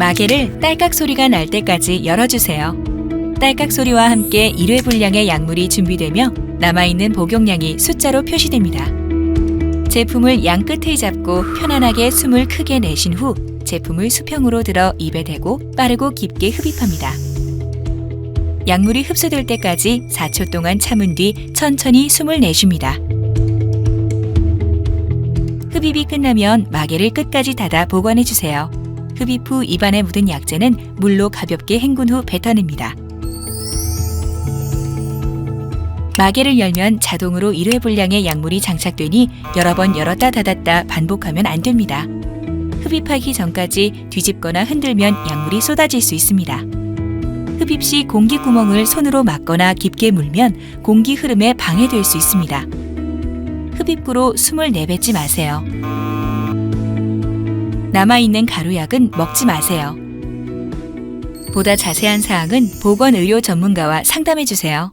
마개를 딸깍 소리가 날 때까지 열어주세요. 딸깍 소리와 함께 1회 분량의 약물이 준비되며 남아있는 복용량이 숫자로 표시됩니다. 제품을 양 끝을 잡고 편안하게 숨을 크게 내쉰 후 제품을 수평으로 들어 입에 대고 빠르고 깊게 흡입합니다. 약물이 흡수될 때까지 4초 동안 참은 뒤 천천히 숨을 내쉽니다. 흡입이 끝나면 마개를 끝까지 닫아 보관해 주세요. 흡입 후 입안에 묻은 약재는 물로 가볍게 헹군 후 뱉어냅니다. 마개를 열면 자동으로 1회 분량의 약물이 장착되니 여러 번 열었다 닫았다 반복하면 안 됩니다. 흡입하기 전까지 뒤집거나 흔들면 약물이 쏟아질 수 있습니다. 흡입 시 공기 구멍을 손으로 막거나 깊게 물면 공기 흐름에 방해될 수 있습니다. 흡입구로 숨을 내뱉지 마세요. 남아있는 가루약은 먹지 마세요. 보다 자세한 사항은 보건의료 전문가와 상담해 주세요.